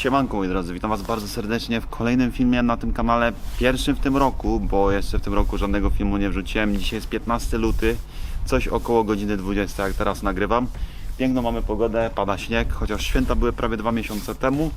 Siemanko moi drodzy, witam was bardzo serdecznie w kolejnym filmie na tym kanale, pierwszym w tym roku, bo jeszcze w tym roku żadnego filmu nie wrzuciłem. Dzisiaj jest 15 luty, coś około godziny 20 jak teraz nagrywam. Piękną mamy pogodę, pada śnieg, chociaż święta były prawie dwa miesiące temu,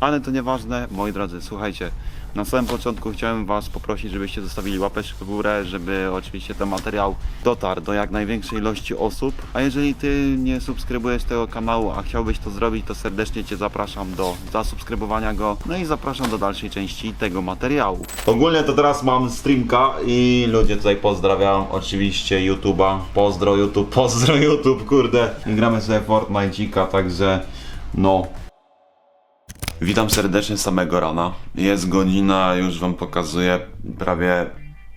ale to nieważne. Moi drodzy, słuchajcie, na samym początku chciałem was poprosić, żebyście zostawili łapeczkę w górę, żeby oczywiście ten materiał dotarł do jak największej ilości osób. A jeżeli ty nie subskrybujesz tego kanału, a chciałbyś to zrobić, to serdecznie cię zapraszam do zasubskrybowania go. No i zapraszam do dalszej części tego materiału. Ogólnie to teraz mam streamka i ludzie tutaj pozdrawiam oczywiście YouTube'a. Pozdro YouTube, pozdro YouTube, kurde. Gramy sobie Fortnite'ika, także no Witam serdecznie samego rana. Jest godzina, już wam pokazuję, prawie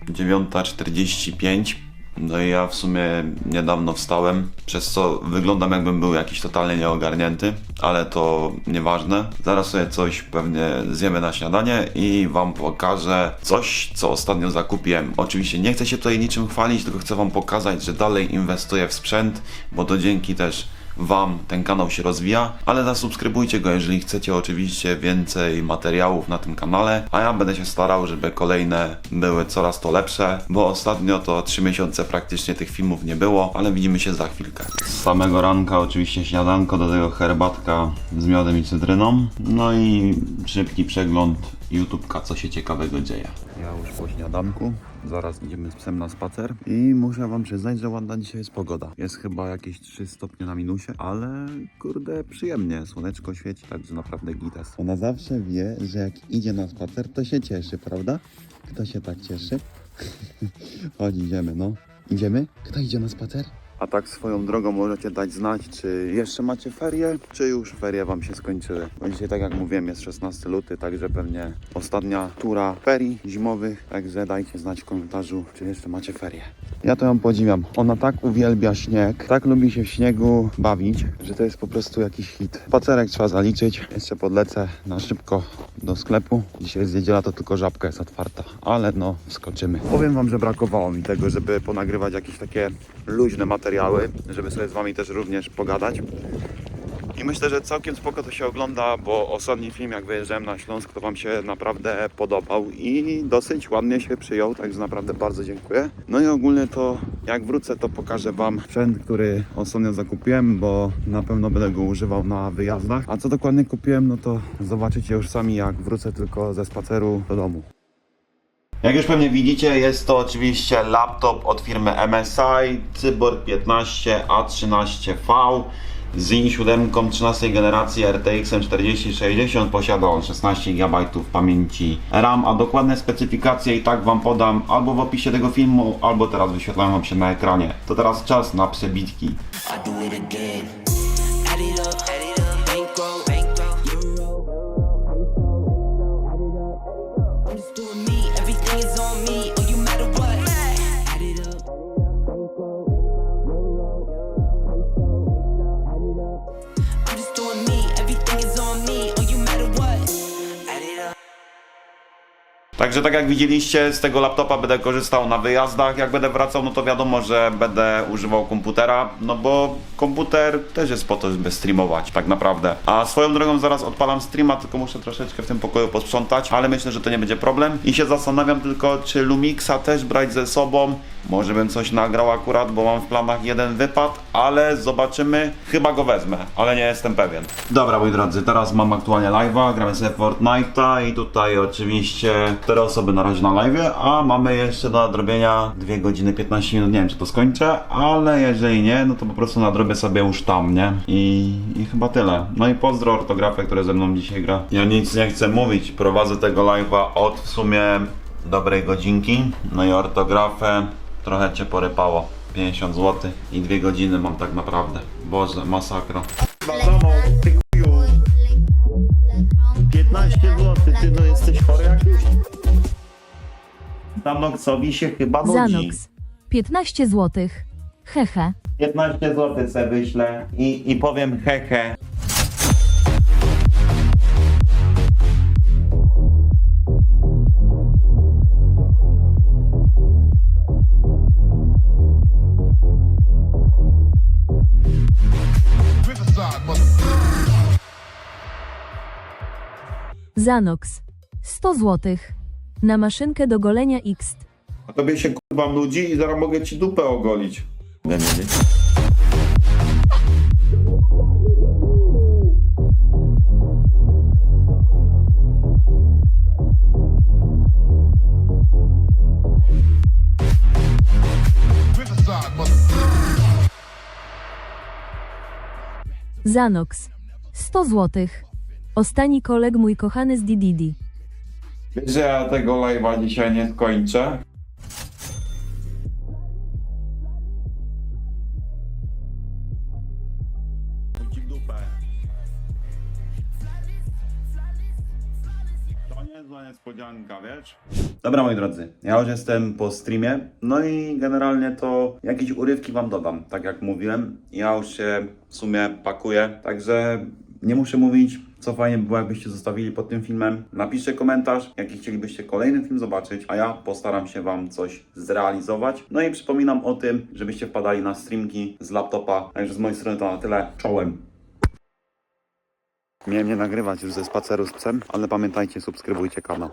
9.45. No i ja w sumie niedawno wstałem, przez co wyglądam jakbym był jakiś totalnie nieogarnięty, ale to nieważne. Zaraz sobie coś pewnie zjemy na śniadanie i wam pokażę coś, co ostatnio zakupiłem. Oczywiście nie chcę się tutaj niczym chwalić, tylko chcę wam pokazać, że dalej inwestuję w sprzęt, bo to dzięki też Wam ten kanał się rozwija, ale zasubskrybujcie go, jeżeli chcecie oczywiście więcej materiałów na tym kanale, a ja będę się starał, żeby kolejne były coraz to lepsze, bo ostatnio to 3 miesiące praktycznie tych filmów nie było, ale widzimy się za chwilkę. Z samego ranka oczywiście śniadanko, do tego herbatka z miodem i cytryną, no i szybki przegląd YouTubka, co się ciekawego dzieje. Ja już po śniadanku, zaraz idziemy z psem na spacer i muszę wam przyznać, że ładna dzisiaj jest pogoda. Jest chyba jakieś 3 stopnie na minusie, ale kurde przyjemnie, słoneczko świeci, także naprawdę gites. Ona zawsze wie, że jak idzie na spacer, to się cieszy, prawda? Kto się tak cieszy? Chodź, idziemy, no. Idziemy? Kto idzie na spacer? A tak swoją drogą możecie dać znać, czy jeszcze macie ferie, czy już ferie wam się skończyły. Bo dzisiaj, tak jak mówiłem, jest 16 luty, także pewnie ostatnia tura ferii zimowych, także dajcie znać w komentarzu, czy jeszcze macie ferie. Ja to ją podziwiam. Ona tak uwielbia śnieg, tak lubi się w śniegu bawić, że to jest po prostu jakiś hit. Spacerek trzeba zaliczyć. Jeszcze podlecę na szybko do sklepu. Dzisiaj jest niedziela, to tylko żabka jest otwarta, ale no, wskoczymy. Powiem wam, że brakowało mi tego, żeby ponagrywać jakieś takie luźne materiały, żeby sobie z wami też również pogadać. I myślę, że całkiem spoko to się ogląda, bo ostatni film jak wyjeżdżałem na Śląsk to Wam się naprawdę podobał i dosyć ładnie się przyjął, także naprawdę bardzo dziękuję. No i ogólnie to jak wrócę to pokażę Wam sprzęt, który ostatnio zakupiłem, bo na pewno będę go używał na wyjazdach. A co dokładnie kupiłem, no to zobaczycie już sami jak wrócę tylko ze spaceru do domu. Jak już pewnie widzicie, jest to oczywiście laptop od firmy MSI Cyborg 15 A13V z i7 13 generacji RTX 4060 posiada on 16 GB pamięci RAM, a dokładne specyfikacje i tak Wam podam albo w opisie tego filmu, albo teraz wyświetlają Wam się na ekranie. To teraz czas na przebitki. I do it again. Add it up, add it Także tak jak widzieliście, z tego laptopa będę korzystał na wyjazdach. Jak będę wracał, no to wiadomo, że będę używał komputera, no bo komputer też jest po to, żeby streamować, tak naprawdę. A swoją drogą zaraz odpalam streama, tylko muszę troszeczkę w tym pokoju posprzątać, ale myślę, że to nie będzie problem. I się zastanawiam tylko, czy Lumixa też brać ze sobą. Może bym coś nagrał akurat, bo mam w planach jeden wypad, ale zobaczymy. Chyba go wezmę, ale nie jestem pewien. Dobra, moi drodzy, teraz mam aktualnie live'a, gramy sobie Fortnite'a i tutaj oczywiście cztery osoby na razie na live'ie, a mamy jeszcze do nadrobienia 2 godziny 15 minut. Nie wiem, czy to skończę, ale jeżeli nie, no to po prostu nadrobię sobie już tam, nie? I, i chyba tyle. No i pozdro ortografę, które ze mną dzisiaj gra. Ja nic nie chcę mówić, prowadzę tego live'a od w sumie dobrej godzinki. No i ortografę trochę cię porypało. 50 zł i dwie godziny mam tak naprawdę. Boże, masakra. Zanoksowi się chyba nudzi. Zanox. 15 zł. Hehe. 15 zł se wyślę i, i powiem hehe. Zanox. 100 złotych. Na maszynkę do golenia X. A tobie się kurwa nudzi i zaraz mogę ci dupę ogolić. Wiem, wiedzieć. Zanox. 100 złotych. Ostani koleg mój kochany z Dididi. Wiesz, że ja tego live'a dzisiaj nie skończę? Ci w dupę. To niezła niespodzianka, wiesz? Dobra, moi drodzy, ja już jestem po streamie, no i generalnie to jakieś urywki wam dodam, tak jak mówiłem. Ja już się w sumie pakuję, także nie muszę mówić, co fajnie by było, jakbyście zostawili pod tym filmem. Napiszcie komentarz, jaki chcielibyście kolejny film zobaczyć, a ja postaram się wam coś zrealizować. No i przypominam o tym, żebyście wpadali na streamki z laptopa. Także z mojej strony to na tyle. Czołem. Miałem nie nagrywać już ze spaceru z psem, ale pamiętajcie, subskrybujcie kanał.